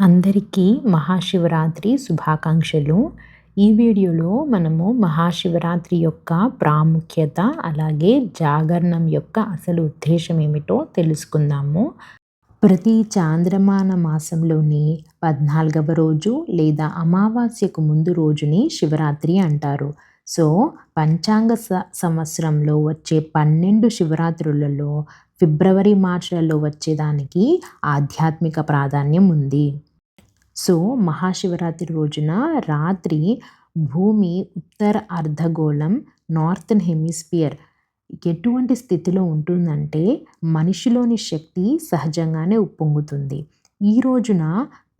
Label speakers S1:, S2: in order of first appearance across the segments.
S1: అందరికీ మహాశివరాత్రి శుభాకాంక్షలు. ఈ వీడియోలో మనము మహాశివరాత్రి యొక్క ప్రాముఖ్యత అలాగే జాగరణం యొక్క అసలు ఉద్దేశం ఏమిటో తెలుసుకుందాము. ప్రతి చాంద్రమాన మాసంలోని పద్నాలుగవ రోజు లేదా అమావాస్యకు ముందు రోజుని శివరాత్రి అంటారు. సో పంచాంగ సంవత్సరంలో వచ్చే పన్నెండు శివరాత్రులలో ఫిబ్రవరి మార్చ్లలో వచ్చేదానికి ఆధ్యాత్మిక ప్రాధాన్యం ఉంది. సో మహాశివరాత్రి రోజున రాత్రి భూమి ఉత్తర అర్ధగోళం నార్థన్ హెమిస్ఫియర్ ఎటువంటి స్థితిలో ఉంటుందంటే మనిషిలోని శక్తి సహజంగానే ఉప్పొంగుతుంది. ఈ రోజున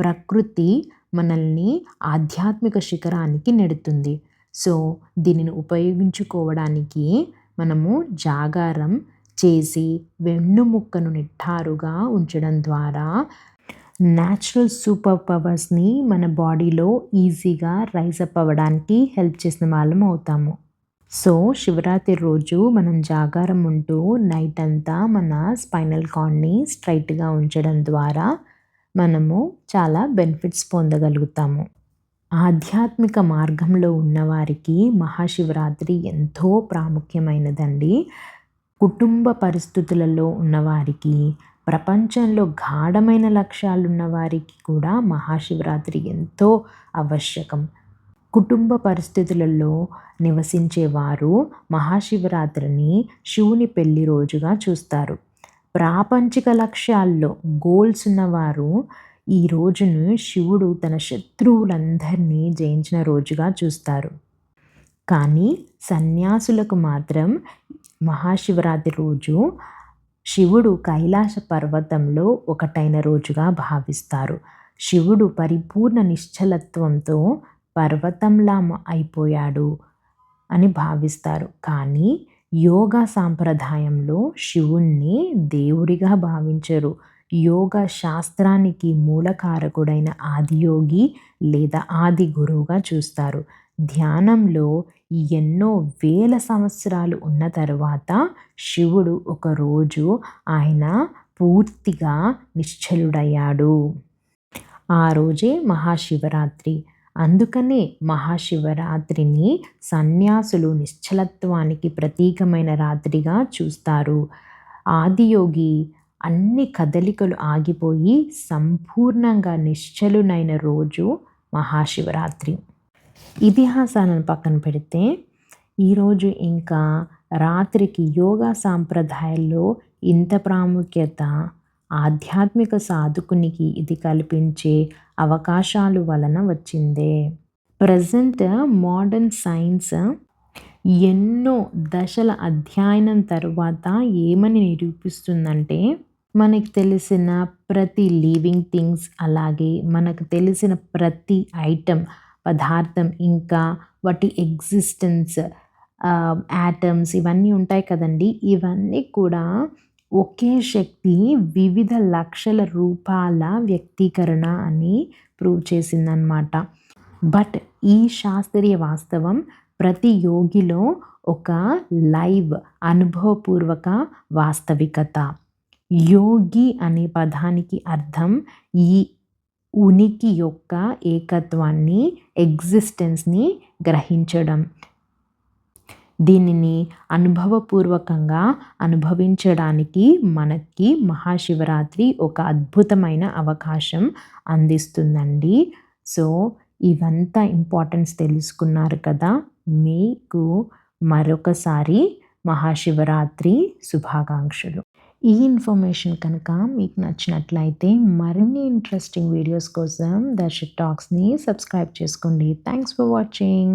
S1: ప్రకృతి మనల్ని ఆధ్యాత్మిక శిఖరానికి నెడుతుంది. సో దీనిని ఉపయోగించుకోవడానికి మనము జాగారం చేసి వెన్నుముక్కను నిట్టారుగా ఉంచడం ద్వారా న్యాచురల్ సూపర్ పవర్స్ని మన బాడీలో ఈజీగా రైజ్ అప్ అవ్వడానికి హెల్ప్ చేసిన వాళ్ళం అవుతాము. సో శివరాత్రి రోజు మనం జాగారం ఉంటూ నైట్ అంతా మన స్పైనల్ కార్డ్ని స్ట్రైట్గా ఉంచడం ద్వారా మనము చాలా బెనిఫిట్స్ పొందగలుగుతాము. ఆధ్యాత్మిక మార్గంలో ఉన్నవారికి మహాశివరాత్రి ఎంతో ప్రాముఖ్యమైనదండి. కుటుంబ పరిస్థితులలో ఉన్నవారికి ప్రపంచంలో గాఢమైన లక్ష్యాలున్న వారికి కూడా మహాశివరాత్రి ఎంతో ఆవశ్యకం. కుటుంబ పరిస్థితులలో నివసించేవారు మహాశివరాత్రిని శివుని పెళ్ళి రోజుగా చూస్తారు. ప్రాపంచిక లక్ష్యాల్లో గోల్స్ ఉన్నవారు ఈ రోజును శివుడు తన శత్రువులందరినీ జయించిన రోజుగా చూస్తారు. కానీ సన్యాసులకు మాత్రం మహాశివరాత్రి రోజు శివుడు కైలాస పర్వతంలో ఒకటైన రోజుగా భావిస్తారు. శివుడు పరిపూర్ణ నిశ్చలత్వంతో పర్వతంలా అయిపోయాడు అని భావిస్తారు. కానీ యోగా సాంప్రదాయంలో శివుణ్ణి దేవుడిగా భావించరు. యోగ శాస్త్రానికి మూలకారకుడైన ఆదియోగి లేదా ఆది గురువుగా చూస్తారు. ధ్యానంలో ఎన్నో వేల సంవత్సరాలు ఉన్న తర్వాత శివుడు ఒకరోజు ఆయన పూర్తిగా నిశ్చలుడయ్యాడు. ఆ రోజే మహాశివరాత్రి. అందుకనే మహాశివరాత్రిని సన్యాసులు నిశ్చలత్వానికి ప్రతీకమైన రాత్రిగా చూస్తారు. ఆదియోగి అన్ని కదలికలు ఆగిపోయి సంపూర్ణంగా నిశ్చలునైన రోజు మహాశివరాత్రి. ఇతిహాసాలను పక్కన పెడితే ఈరోజు ఇంకా రాత్రికి యోగా సాంప్రదాయాల్లో ఇంత ప్రాముఖ్యత ఆధ్యాత్మిక సాధకునికి ఇది కల్పించే అవకాశాలు వలన వచ్చిందే. ప్రజెంట్ మోడర్న్ సైన్స్ ఎన్నో దశల అధ్యయనం తర్వాత ఏమని నిరూపిస్తుందంటే మనకు తెలిసిన ప్రతి లివింగ్ థింగ్స్ అలాగే మనకు తెలిసిన ప్రతి ఐటమ్ పదార్థం ఇంకా వాటి ఎగ్జిస్టెన్స్ యాటమ్స్ ఇవన్నీ ఉంటాయి కదండి. ఇవన్నీ కూడా ఒకే శక్తి వివిధ లక్షల రూపాల వ్యక్తీకరణ అని ప్రూవ్ చేసిందనమాట బట్ ఈ శాస్త్రీయ వాస్తవం ప్రతి యోగిలో ఒక లైవ్ అనుభవపూర్వక వాస్తవికత. యోగి అనే పదానికి అర్థం ఈ ఉనికి యొక్క ఏకత్వాన్ని ఎగ్జిస్టెన్స్ని గ్రహించడం. దీనిని అనుభవపూర్వకంగా అనుభవించడానికి మనకి మహాశివరాత్రి ఒక అద్భుతమైన అవకాశం అందిస్తుందండి. సో ఇవంతా ఇంపార్టెన్స్ తెలుసుకున్నారు కదా? మీకు మరొకసారి మహాశివరాత్రి శుభాకాంక్షలు. ఈ ఇన్ఫర్మేషన్ కనుక మీకు నచ్చినట్లయితే మరిన్ని ఇంట్రెస్టింగ్ వీడియోస్ కోసం దర్శక్ టాక్స్ని సబ్స్క్రైబ్ చేసుకోండి. Thanks for watching